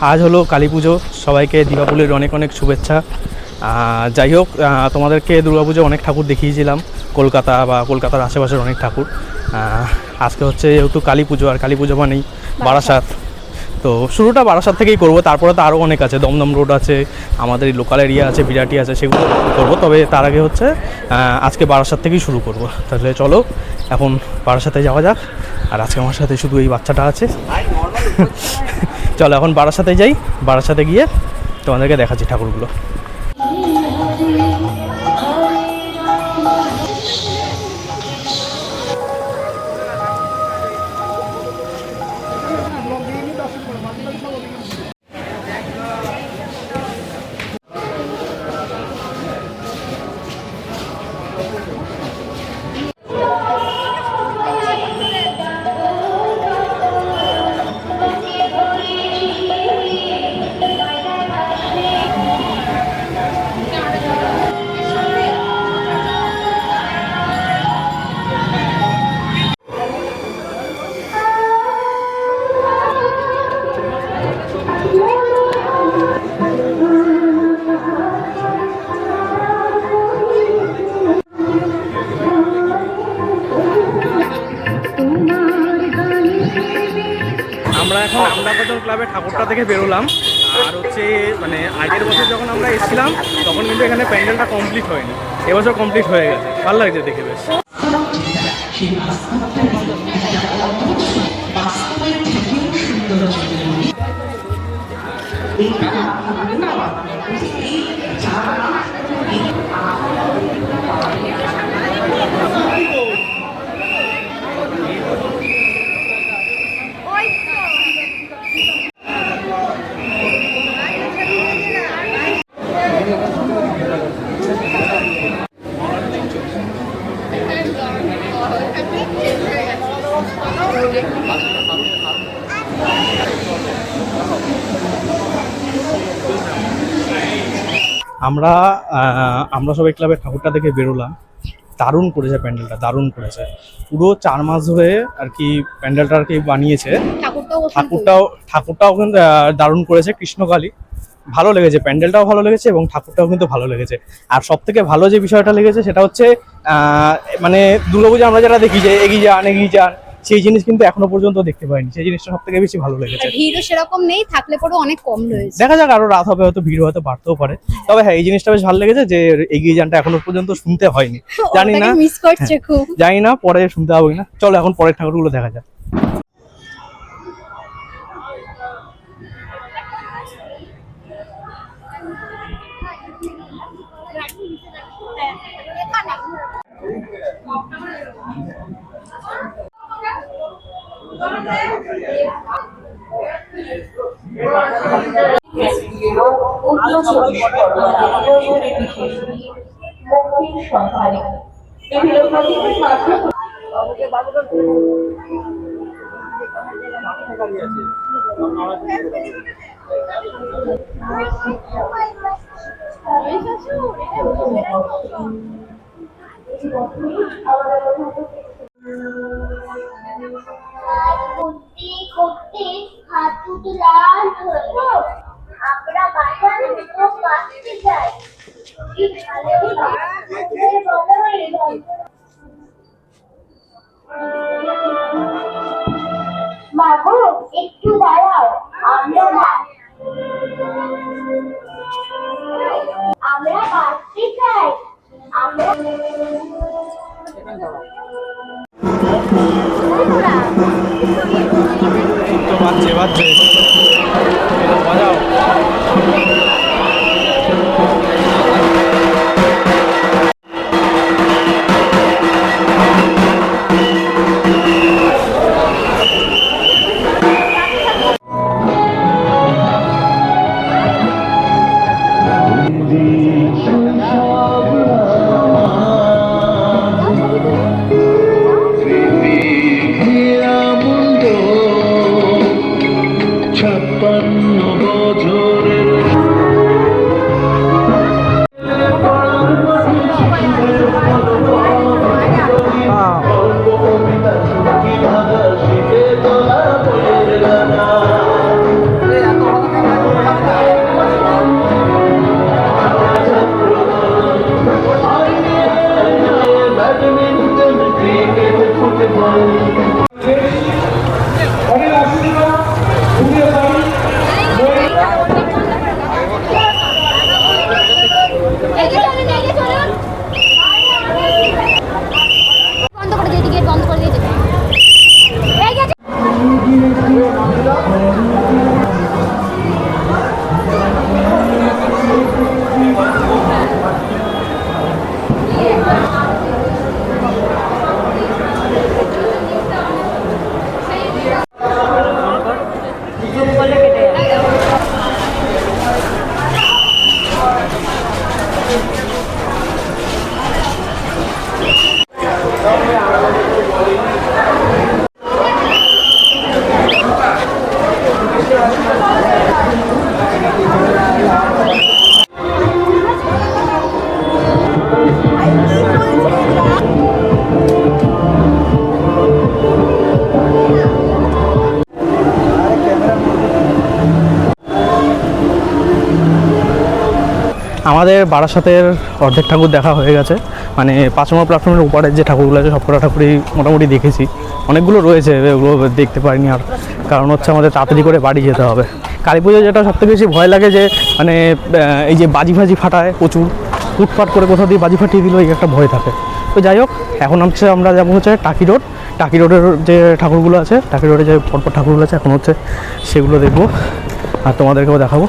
আজ হলো কালী পুজো। সবাইকে দীপাবলির অনেক অনেক শুভেচ্ছা। যাই হোক তোমাদেরকে দুর্গাপুজো অনেক ঠাকুর দেখিয়েছিলাম। কলকাতা বা কলকাতার আশেপাশের অনেক ঠাকুর। আজকে হচ্ছে যেহেতু কালী পুজো আর কালী পুজো মানেই বারাসাত। তো শুরুটা বারাসাত থেকেই করব তারপরে তো আরও অনেক আছে। দমদম রোড আছে আমাদের লোকাল এরিয়া আছে বিরাটি আছে সেগুলো করব। তবে তার আগে হচ্ছে আজকে বারাসাত থেকেই শুরু করব। তাহলে চলো এখন বারাসাতে যাওয়া যাক। আর আজকে আমার সাথে শুধু এই বাচ্চাটা আছে। চলো এখন বারাসাতে যাই। বারাসাতে গিয়ে তোমাদেরকে দেখাচ্ছি ঠাকুরগুলো। ক্লাবের থেকে বেরোলাম। আর হচ্ছে মানে আগের বছর যখন আমরা এসেছিলাম, তখন কিন্তু এখানে প্যান্ডেলটা কমপ্লিট হয়নি। এবছর কমপ্লিট হয়ে গেছে। ভালো লাগছে দেখে বেশ। আমরা আমরা সবাই ক্লাবের ঠাকুরটা দেখে বেরোলাম। দারুণ করেছে প্যান্ডেলটা দারুণ করেছে। পুরো চার মাস ধরে আর কি প্যান্ডেলটা আর কি বানিয়েছে। ঠাকুরটাও ঠাকুরটাও কিন্তু দারুণ করেছে কৃষ্ণকালী। ভালো লেগেছে প্যান্ডেলটাও ভালো লেগেছে এবং ঠাকুরটাও কিন্তু ভালো লেগেছে। আর সব থেকে ভালো যে বিষয়টা লেগেছে সেটা হচ্ছে মানে দুর্গাপুজো আমরা যারা দেখি যে এগিয়ে যান এগিয়ে যান সেই জিনিস কিন্তু এখনও পর্যন্ত দেখতে পাইনি। সেই জিনিসটা সব থেকে বেশি ভালো লেগেছে। ভিড়ও সেরকম নেই থাকলে পরেও অনেক কম রয়েছে। দেখা যাক আরও রাত হবে হয়তো ভিড় হয়তো বাড়তেও পারে। তবে হ্যাঁ এই জিনিসটা বেশ ভালো লেগেছে যে এগিয়ে যানটা এখনও পর্যন্ত শুনতে হয়নি। জানি না। মিস করছে খুব। জানি না পরে শুনতে হবে না চলো এখন পরের ঠাকুরগুলো দেখা যাক। মুক্তির সন্ধানে বিভিন্ন প্রতীকের মাধ্যমে করতে হলো আমরা বাসার মতো কাটতে যাই। মাগো একটু দাঁড়াও আমরা আমরা বাঁচতে চাই। আমরা বাজছে বাজছে বাজাও। আমাদের বারাসাতের অর্ধেক ঠাকুর দেখা হয়ে গেছে। মানে পাঁচ নম্বর প্ল্যাটফর্মের উপরে যে ঠাকুরগুলো আছে, সবকটা ঠাকুরই মোটামুটি দেখেছি। অনেকগুলো রয়েছে ওগুলো দেখতে পারিনি আর। কারণ হচ্ছে আমাদের তাড়াতাড়ি করে বাড়ি যেতে হবে। কালী পুজো যেটা সবথেকে বেশি ভয় লাগে যে মানে এই যে বাজি ফাজি ফাটায় প্রচুর ফুটফাট করে কোথাও দিয়ে বাজি ফাটিয়ে দিল এই একটা ভয় থাকে। তো যাই হোক, এখন হচ্ছে আমরা যাব হচ্ছে টাকি রোড। টাকি রোডের যে ঠাকুরগুলো আছে, টাকি রোডে যে পরপর ঠাকুরগুলো আছে, এখন হচ্ছে সেগুলো দেখব আর তোমাদেরকেও দেখাবো।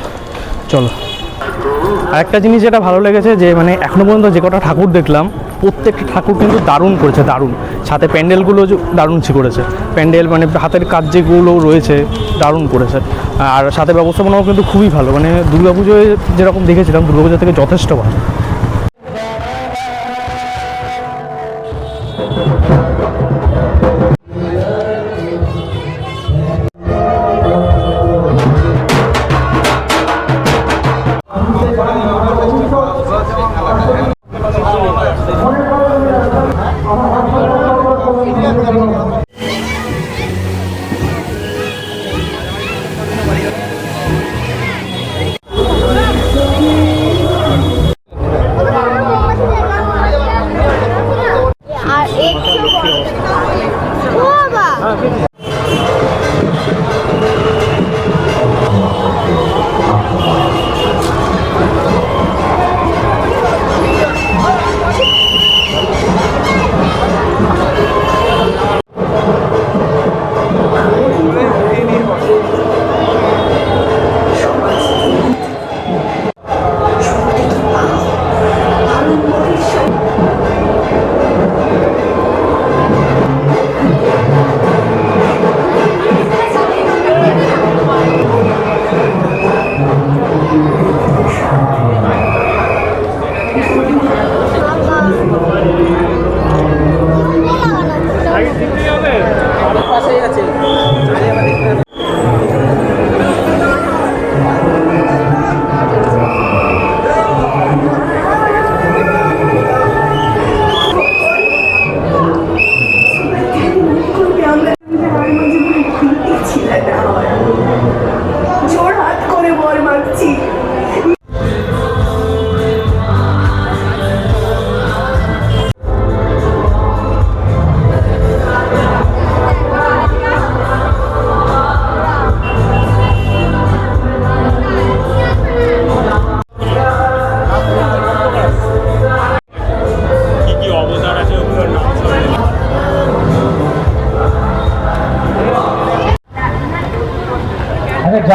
চলো। আরেকটা জিনিস যেটা ভালো লেগেছে যে মানে এখনও পর্যন্ত যে কটা ঠাকুর দেখলাম, প্রত্যেকটা ঠাকুর কিন্তু দারুণ করেছে, দারুণ। সাথে প্যান্ডেলগুলো দারুণ করেছে। প্যান্ডেল মানে হাতের কাজ যেগুলো রয়েছে, দারুণ করেছে। আর সাথে ব্যবস্থাপনাও কিন্তু খুবই ভালো মানে দুর্গাপুজোয় যেরকম দেখেছিলাম, দুর্গাপুজো থেকে যথেষ্ট ভালো।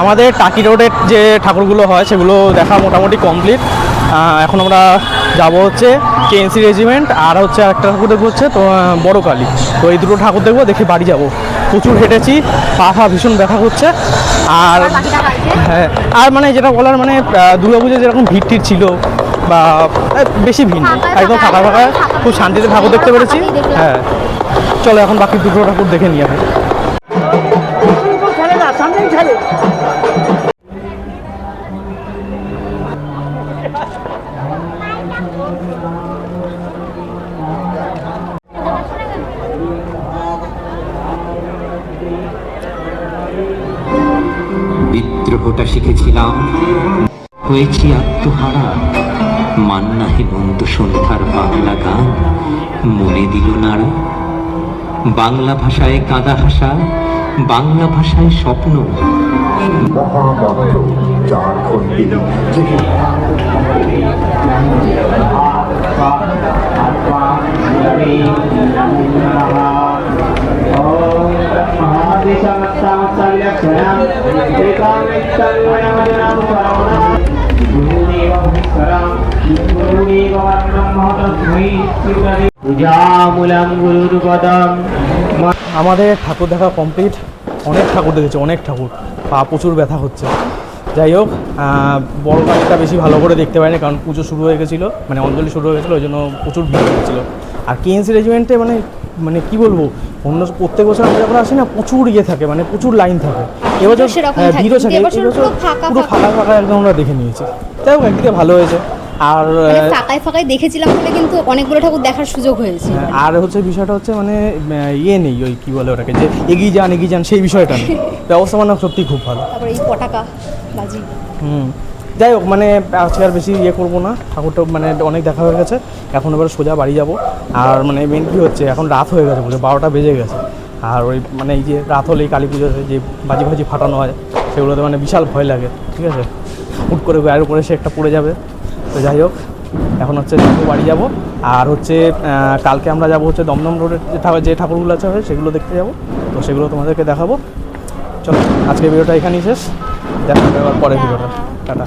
আমাদের টাকি রোডের যে ঠাকুরগুলো হয় সেগুলো দেখা মোটামুটি কমপ্লিট এখন আমরা যাব হচ্ছে কেএনসি রেজিমেন্ট আর হচ্ছে একটা ঠাকুর দেখব হচ্ছে তো বড় কালী তো এই দুটো ঠাকুর দেখব দেখে বাড়ি যাব। প্রচুর হেঁটেছি পা ফা ভীষণ ব্যথা করছে। আর হ্যাঁ আর মানে যেটা বলার মানে দুর্গাপুজো যেরকম ভিড় টিড় ছিল বা বেশি ভিড় একদম ফাঁকা ফাঁকা খুব শান্তিতে ঠাকুর দেখতে পেরেছি। হ্যাঁ চলো এখন বাকি দুটো ঠাকুর দেখে নিয়ে বিদ্রোহটা শিখেছিলাম। হয়েছি আত্মহারা। মান্না হেমন্ত সন্ধ্যার বাংলা গান। মনে দিল নাড়া। বাংলা ভাষায় কাদা ভাষা বাংলা ভাষায় স্বপ্ন। পূজামূলম গুরুপদম আমাদের ঠাকুর দেখা কমপ্লিট অনেক ঠাকুর দেখেছি অনেক ঠাকুর। পা প্রচুর ব্যথা হচ্ছে। যাই হোক বড় কালীটা বেশি ভালো করে দেখতে পাইনি কারণ পুজো শুরু হয়ে গেছিল মানে অঞ্জলি শুরু হয়ে গেছিল ওই জন্য প্রচুর ভিড় হয়েছিলো। আর কেএনসি রেজিমেন্টে মানে মানে কি বলব অন্য প্রত্যেক বছর আমরা যখন আসি না প্রচুর ইয়ে থাকে মানে প্রচুর লাইন থাকে। এবছর হ্যাঁ, থাকে, ভিড়ও থাকে এবছর পুরো ফাঁকা ফাঁকা। একদম আমরা দেখে নিয়েছি। যাই হোক একদিকে ভালো হয়েছে আর মানে ফাঁকায় ফাঁকায় দেখেছিলাম বলে কিন্তু অনেকগুলো ঠাকুর দেখার সুযোগ হয়েছে। হ্যাঁ, আর হচ্ছে বিষয়টা হচ্ছে মানে ইয়ে নেই ওই কি বলে ওটাকে যে এগিয়ে যান এগিয়ে যান সেই বিষয়টা নেই। ব্যবস্থা মানে সত্যি খুব ভালো। তারপরে এই পটাকা হুম। যাই হোক মানে আজকে আর বেশি ইয়ে করব না। ঠাকুরটা মানে অনেক দেখা হয়ে গেছে। এখন এবার সোজা বাড়ি যাব। আর মানে মেন কী হচ্ছে, এখন রাত হয়ে গেছে বুঝে বারোটা বেজে গেছে। আর ওই মানে এই যে রাত হলেই কালী পুজোতে যে বাজি ফাজি ফাটানো হয়, সেগুলোতে মানে বিশাল ভয় লাগে, ঠিক আছে? হুট করে গায়ের উপরে সে একটা পড়ে যাবে। তো যাই হোক, এখন হচ্ছে বাড়ি যাব। আর হচ্ছে কালকে আমরা যাব হচ্ছে দমদম রোডের যে ঠাকুর যে ঠাকুরগুলো আছে হয় সেগুলো দেখতে যাব। তো সেগুলো তোমাদেরকে দেখাবো। চলো আজকে ভিডিওটা এখানেই শেষ। দেখা হবে আবার পরের ভিডিওটা। টাটা।